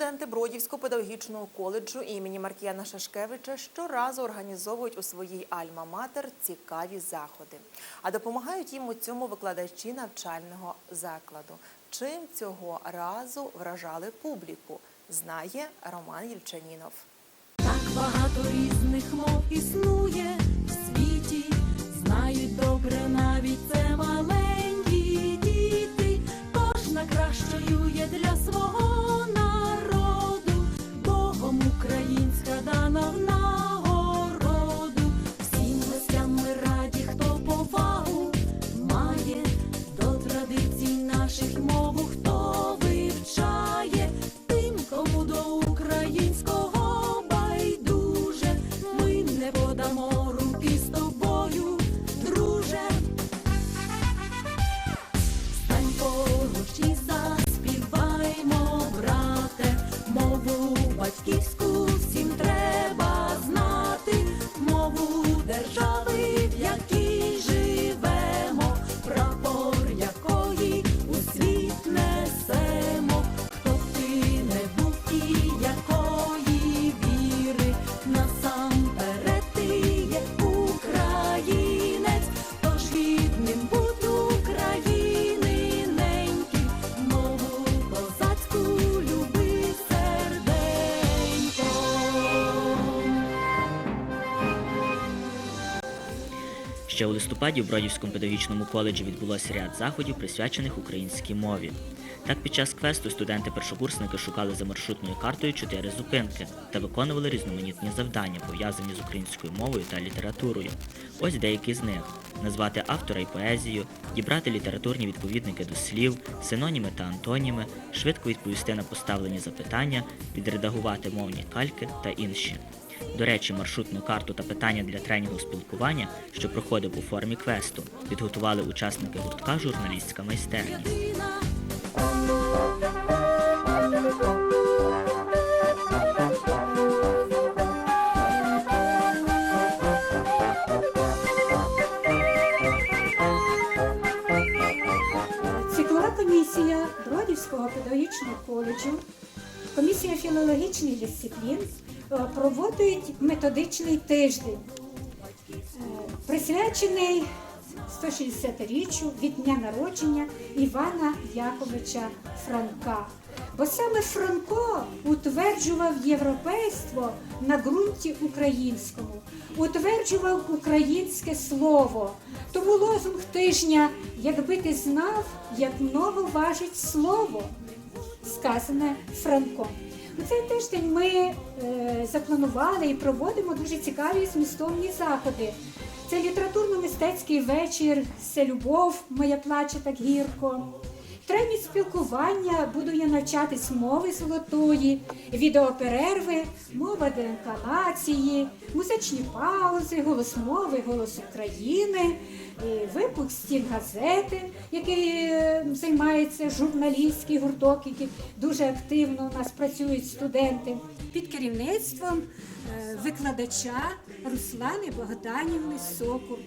студенти Бродівського педагогічного коледжу імені Маркіяна Шашкевича щоразу організовують у своїй альма-матер цікаві заходи. А допомагають їм у цьому викладачі навчального закладу. Чим цього разу вражали публіку, знає Роман Єльчанінов. Так багато різних мов існує в світі, знають добре навіть це українська дана листопаді у Бродівському педагогічному коледжі відбулося ряд заходів, присвячених українській мові. Так, під час квесту студенти-першокурсники шукали за маршрутною картою чотири зупинки та виконували різноманітні завдання, пов'язані з українською мовою та літературою. Ось деякі з них: назвати автора і поезію, дібрати літературні відповідники до слів, синоніми та антоніми, швидко відповісти на поставлені запитання, відредагувати мовні кальки та інші. До речі, маршрутну карту та питання для тренінгу спілкування, що проходив у формі квесту, підготували учасники гуртка Журналістська майстерність. Єдина Циклова комісія Бродівського педагогічного коледжу, комісія філологічних дисциплін проводить методичний тиждень, е, присвячений 160-річчю від дня народження Івана Яковича Франка. Бо саме Франко утверджував європейство на ґрунті українському, утверджував українське слово. Тому лозунг тижня, якби ти знав, як много важить слово, сказане Франком. У цей тиждень ми е, запланували і проводимо дуже цікаві змістовні заходи. Це літературно-мистецький вечір, це любов, моя плаче так гірко. Тренінг спілкування буду я навчатись мови золотої, відеоперерви, мова ДНК музичні паузи, голос мови, голос України, випуск стін газети, який е, займається журналістський гурток, який дуже активно у нас працюють студенти під керівництвом е, викладача Руслани Богданівни Сокур.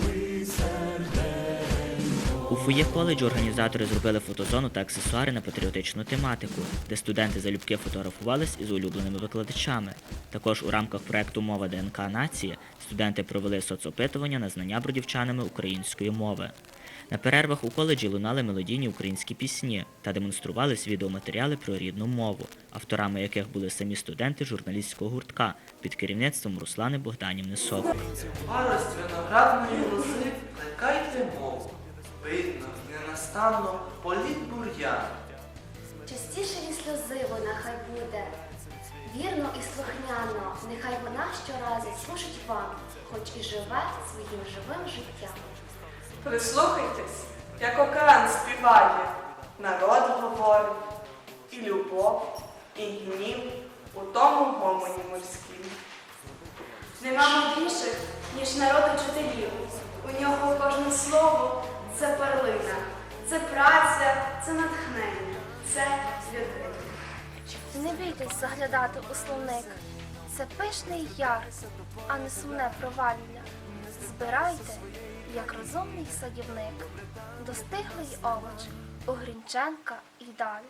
У фоє коледжу організатори зробили фотозону та аксесуари на патріотичну тематику, де студенти залюбки фотографувались із улюбленими викладачами. Також у рамках проекту Мова ДНК нації студенти провели соцопитування на знання бродівчанами української мови. На перервах у коледжі лунали мелодійні українські пісні та демонструвались відеоматеріали про рідну мову, авторами яких були самі студенти журналістського гуртка під керівництвом Руслани Богданівни Сокол. Парость виноградної лози, плекайте мову, видно, ненастанно політ бур'ян. Частіше і сльози вона хай буде. Вірно і слухняно, нехай вона щоразу служить вам, хоч і живе своїм живим життям. Прислухайтесь, як океан співає, народ говорить, і любов, і гнів у тому гомоні морськім. Нема мудріших, ніж народ учителів. У нього кожне слово це перлина, це праця, це натхнення, це людина. Не бійтесь заглядати у словник. Це пишний яр, а не сумне провалля. Збирайте, як розумний садівник, достиглий овоч у Грінченка і далі.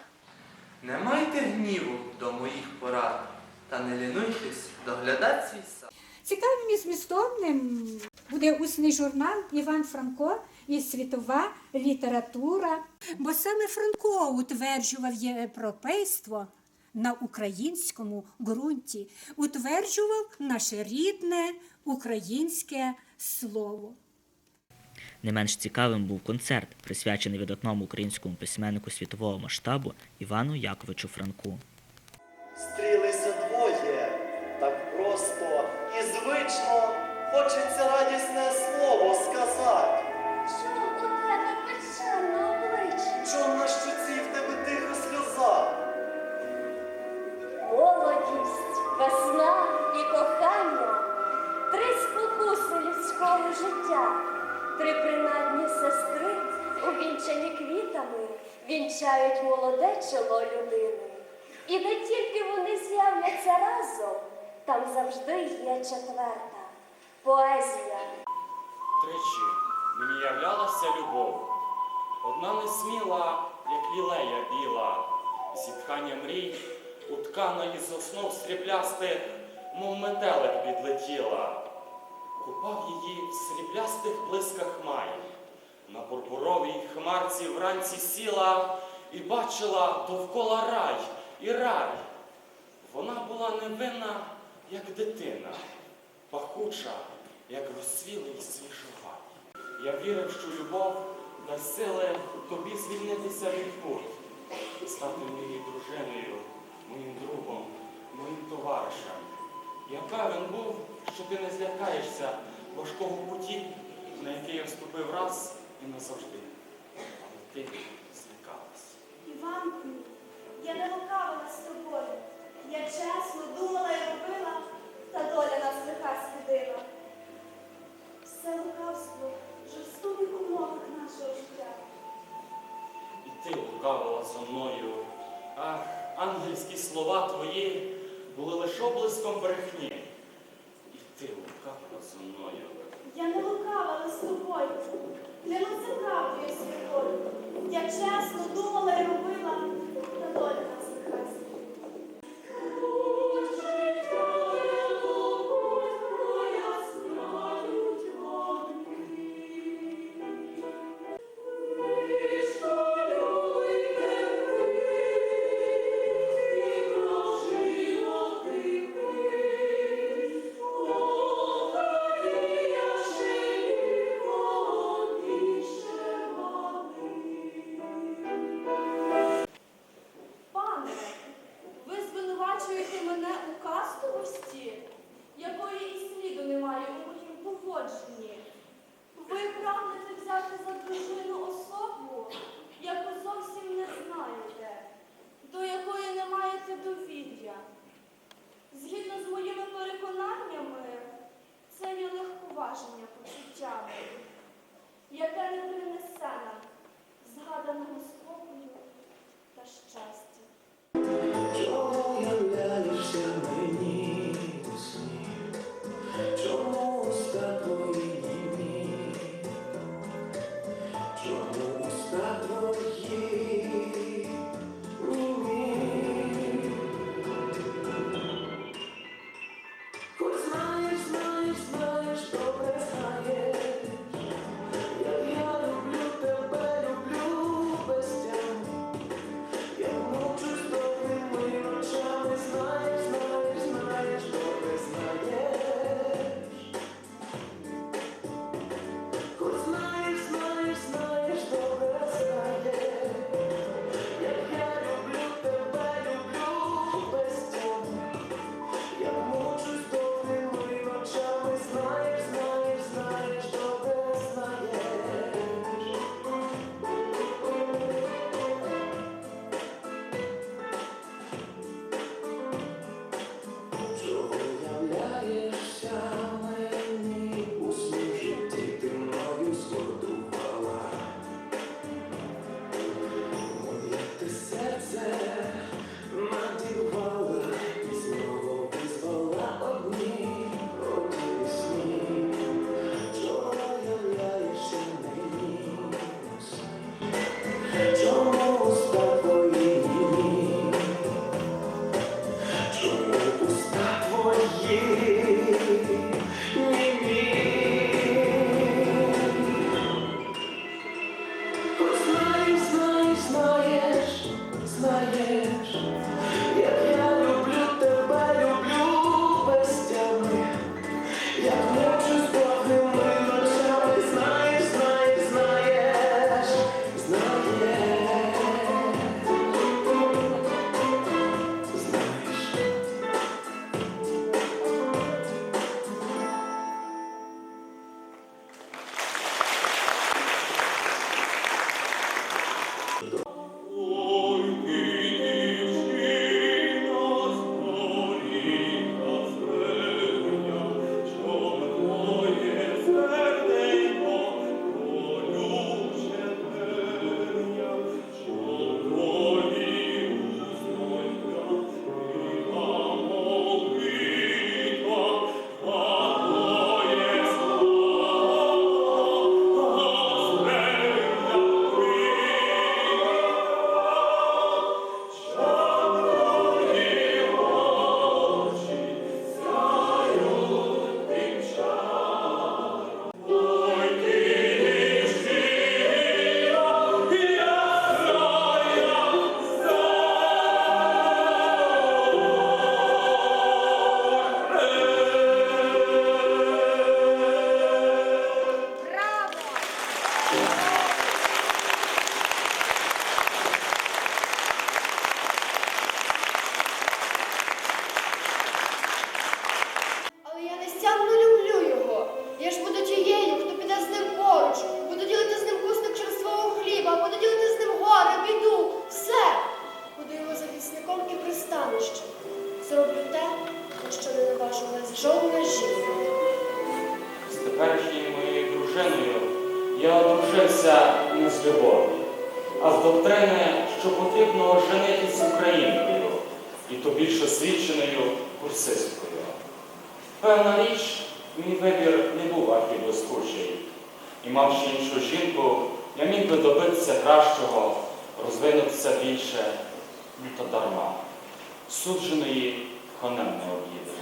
Не майте гніву до моїх порад, та не лінуйтесь доглядати свій сад. Цікавим і змістовним буде усний журнал Іван Франко і світова література. Бо саме Франко утверджував європейство на українському ґрунті, утверджував наше рідне українське слово. Не менш цікавим був концерт, присвячений видатному українському письменнику світового масштабу Івану Яковичу Франку. Увінчані квітами, вінчають молоде чоло людини. І не тільки вони з'являться разом, там завжди є четверта поезія. Тричі мені являлася любов. Одна не сміла, як лілея біла, зітхання мрій, уткана із основ сріблястих, мов метелик підлетіла. Купав її в сріблястих блисках май. На пурпуровій хмарці вранці сіла і бачила довкола рай і рай. Вона була невинна, як дитина, пахуча, як розцвілий свіжовай. Я вірив, що любов дасть сили тобі звільнитися від пут, стати моєю дружиною, моїм другом, моїм товаришем. Я певен був, що ти не злякаєшся важкого путі, на який я вступив раз і назавжди. Але ти злякалась. Іванку, я не лукавила з тобою. Я чесно думала і робила, та доля нас лиха свідила. Все лукавство в жорстоких умовах нашого життя. І ти лукавила зо мною. Ах, ангельські слова твої були лише облиском брехні. І ти лукавила зо мною. Я не лукавила з тобою, клянуся правдою святою. Я чесно думала і робила, одружився не з любові, а з доктрини, що потрібно женитись українкою, і то більш освіченою курсисткою. Певна річ, мій вибір не був архіблискучий. І мавши іншу жінку, я міг би добитися кращого, розвинутися більше, ну то дарма. Судженої конем не об'їде.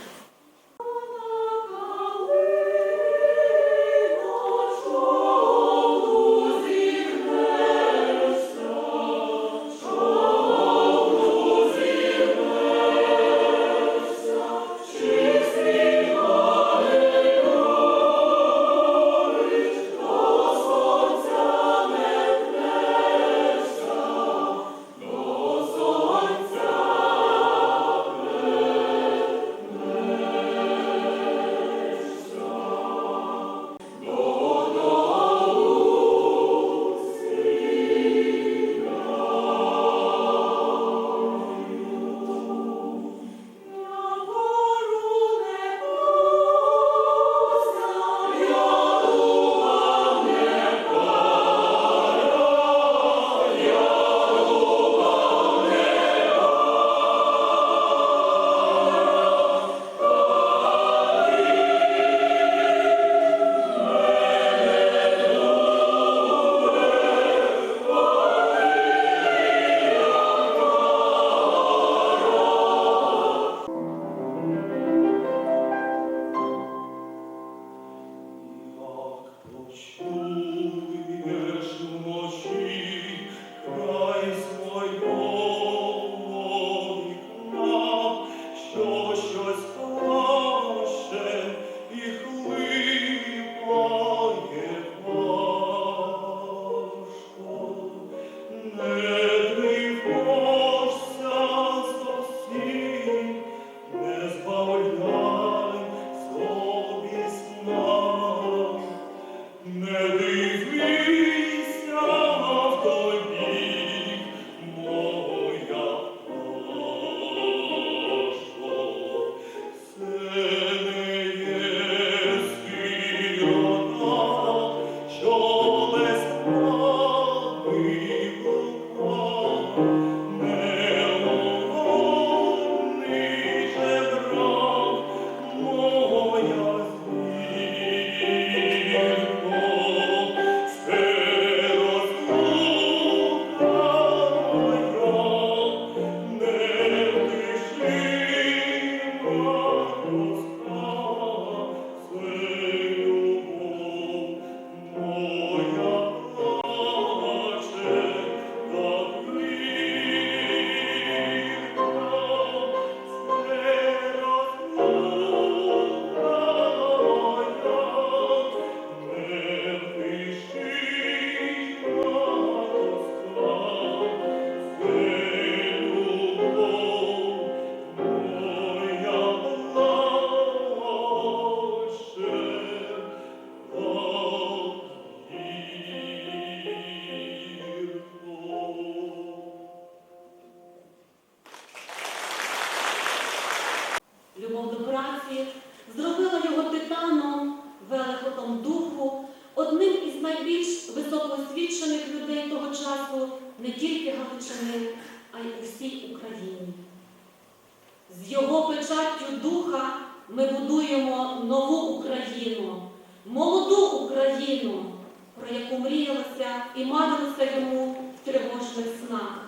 Мріялося і марилося йому в тривожних снах.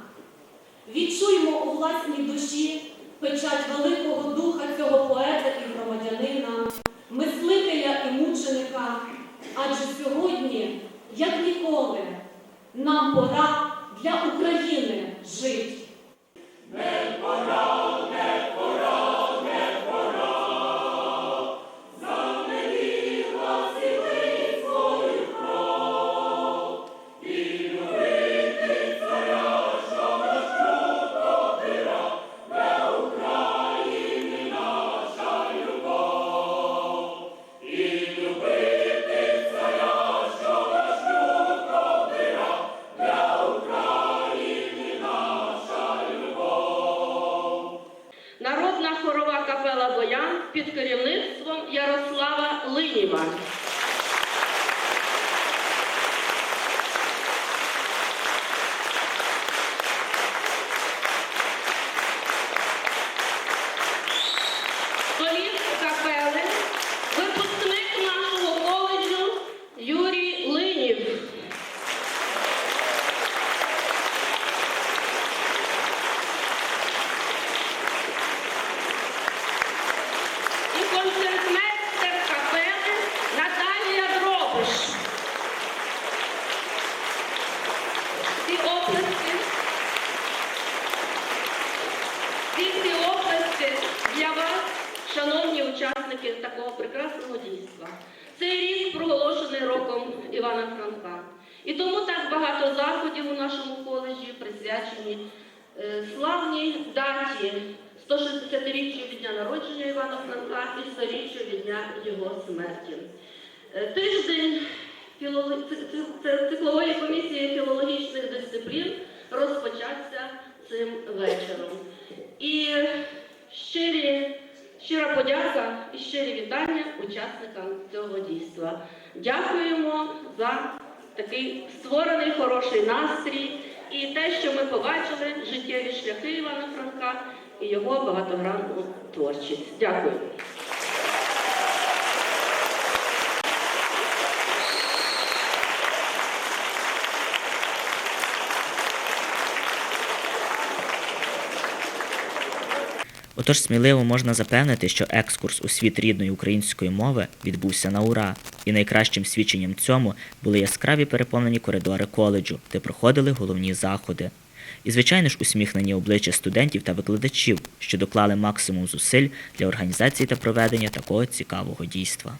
Відчуємо у власній душі печать великого духа цього поета і громадянина, мислителя і мученика. Адже сьогодні, як ніколи, нам пора для України жити. Народна присвячені е, славній даті 160-річчю від дня народження Івана Франка і 100-річчю від дня його смерті. Е, Тиждень циклової комісії філологічних дисциплін розпочався цим вечором. І щирі, щира подяка і щирі вітання учасникам цього дійства. Дякуємо за такий створений хороший настрій і те, що ми побачили життєві шляхи Івана Франка і його багатогранну творчість. Дякую. Отож, сміливо можна запевнити, що екскурс у світ рідної української мови відбувся на ура, і найкращим свідченням цьому були яскраві переповнені коридори коледжу, де проходили головні заходи. І, звичайно ж, усміхнені обличчя студентів та викладачів, що доклали максимум зусиль для організації та проведення такого цікавого дійства.